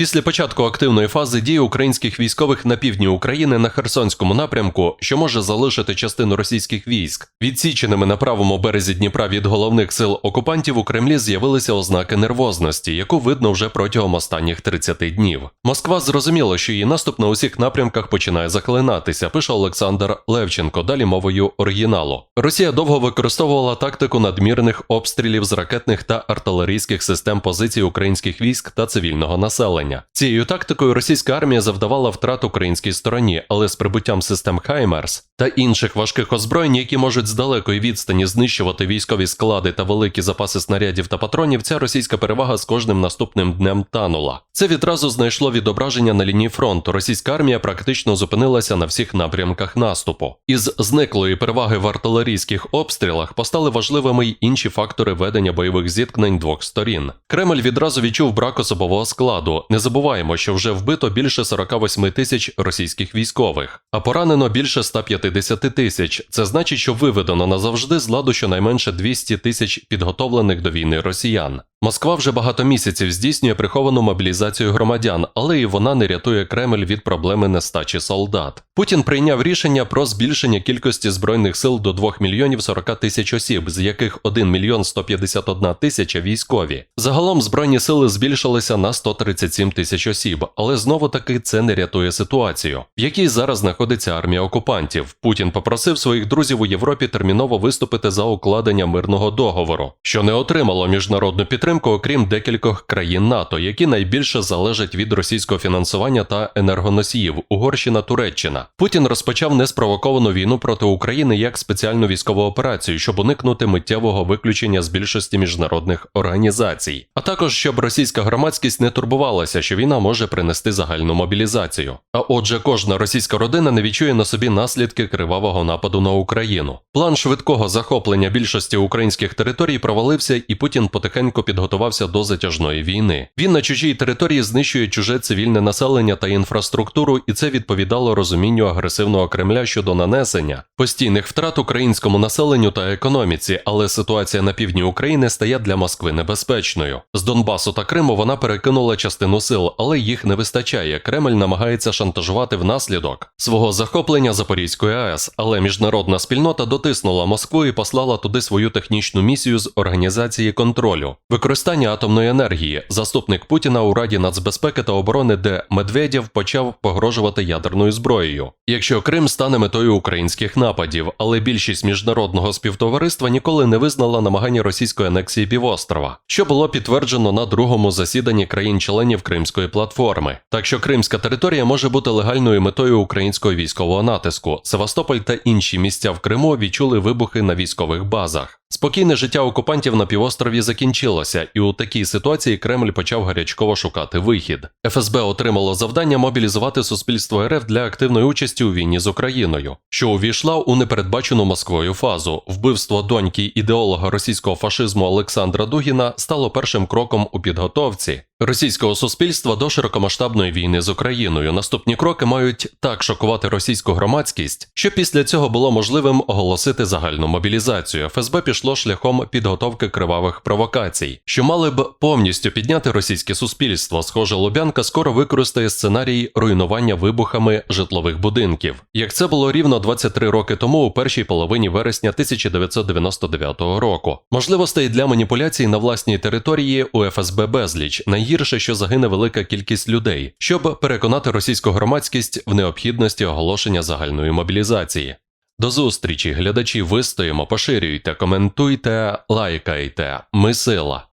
Після початку активної фази дії українських військових на півдні України на Херсонському напрямку, що може залишити частину російських військ, відсіченими на правому березі Дніпра від головних сил окупантів у Кремлі з'явилися ознаки нервозності, яку видно вже протягом останніх 30 днів. Москва зрозуміла, що її наступ на усіх напрямках починає захлинатися, пише Олександр Левченко, далі мовою оригіналу. Росія довго використовувала тактику надмірних обстрілів з ракетних та артилерійських систем позицій українських військ та цивільного населення. Цією тактикою російська армія завдавала втрат українській стороні, але з прибуттям систем Хаймерс та інших важких озброєнь, які можуть з далекої відстані знищувати військові склади та великі запаси снарядів та патронів, ця російська перевага з кожним наступним днем танула. Це відразу знайшло відображення на лінії фронту. Російська армія практично зупинилася на всіх напрямках наступу. Із зниклої переваги в артилерійських обстрілах постали важливими й інші фактори ведення бойових зіткнень двох сторін. Кремль відразу відчув брак особового складу. Не забуваємо, що вже вбито більше 48 тисяч російських військових, а поранено більше 150 тисяч. Це значить, що виведено назавжди з ладу щонайменше 200 тисяч підготовлених до війни росіян. Москва вже багато місяців здійснює приховану мобілізацію громадян, але і вона не рятує Кремль від проблеми нестачі солдат. Путін прийняв рішення про збільшення кількості збройних сил до 2 мільйонів 40 тисяч осіб, з яких 1 мільйон 151 тисяча військові. Загалом збройні сили збільшилися на 137 тисяч осіб, але знову таки це не рятує ситуацію, в якій зараз знаходиться армія окупантів. Путін попросив своїх друзів у Європі терміново виступити за укладення мирного договору, що не отримало міжнародну підтримку, окрім декількох країн НАТО, які найбільше залежать від російського фінансування та енергоносіїв Угорщина, Туреччина. Путін розпочав неспровоковану війну проти України як спеціальну військову операцію, щоб уникнути миттєвого виключення з більшості міжнародних організацій, а також щоб російська громадськість не турбувалася, що війна може принести загальну мобілізацію. А отже, кожна російська родина не відчує на собі наслідки кривавого нападу на Україну. План швидкого захоплення більшості українських територій провалився, і Путін потихеньку підготувався до затяжної війни. Він на чужій території знищує чуже цивільне населення та інфраструктуру, і це відповідало розумінню агресивного Кремля щодо нанесення постійних втрат українському населенню та економіці, але ситуація на півдні України стає для Москви небезпечною. З Донбасу та Криму вона перекинула частину сил, але їх не вистачає. Кремль намагається шантажувати внаслідок свого захоплення Запорізької АЕС, але міжнародна спільнота дотиснула Москву і послала туди свою технічну місію з організації контролю, використання атомної енергії. Заступник Путіна у Раді нацбезпеки та оборони, де Медведєв почав погрожувати ядерною зброєю. Якщо Крим стане метою українських нападів, але більшість міжнародного співтовариства ніколи не визнала намагання російської анексії півострова, що було підтверджено на другому засіданні країн-членів Кримської платформи. Так що Кримська територія може бути легальною метою українського військового натиску. Севастополь та інші місця в Криму відчули вибухи на військових базах. Спокійне життя окупантів на півострові закінчилося, і у такій ситуації Кремль почав гарячково шукати вихід. ФСБ отримало завдання мобілізувати суспільство РФ для активної участі у війні з Україною, що увійшла у непередбачену Москвою фазу. Вбивство доньки ідеолога російського фашизму Олександра Дугіна стало першим кроком у підготовці. Російського суспільства до широкомасштабної війни з Україною наступні кроки мають так шокувати російську громадськість, що після цього було можливим оголосити загальну мобілізацію. ФСБ пішло шляхом підготовки кривавих провокацій, що мали б повністю підняти російське суспільство. Схоже, Лубянка скоро використає сценарій руйнування вибухами житлових будинків, як це було рівно 23 роки тому, у першій половині вересня 1999 року. Можливостей для маніпуляцій на власній території у ФСБ безліч. Найгірше, що загине велика кількість людей, щоб переконати російську громадськість в необхідності оголошення загальної мобілізації. До зустрічі, глядачі, вистоїмо, поширюйте, коментуйте, лайкайте. Ми сила.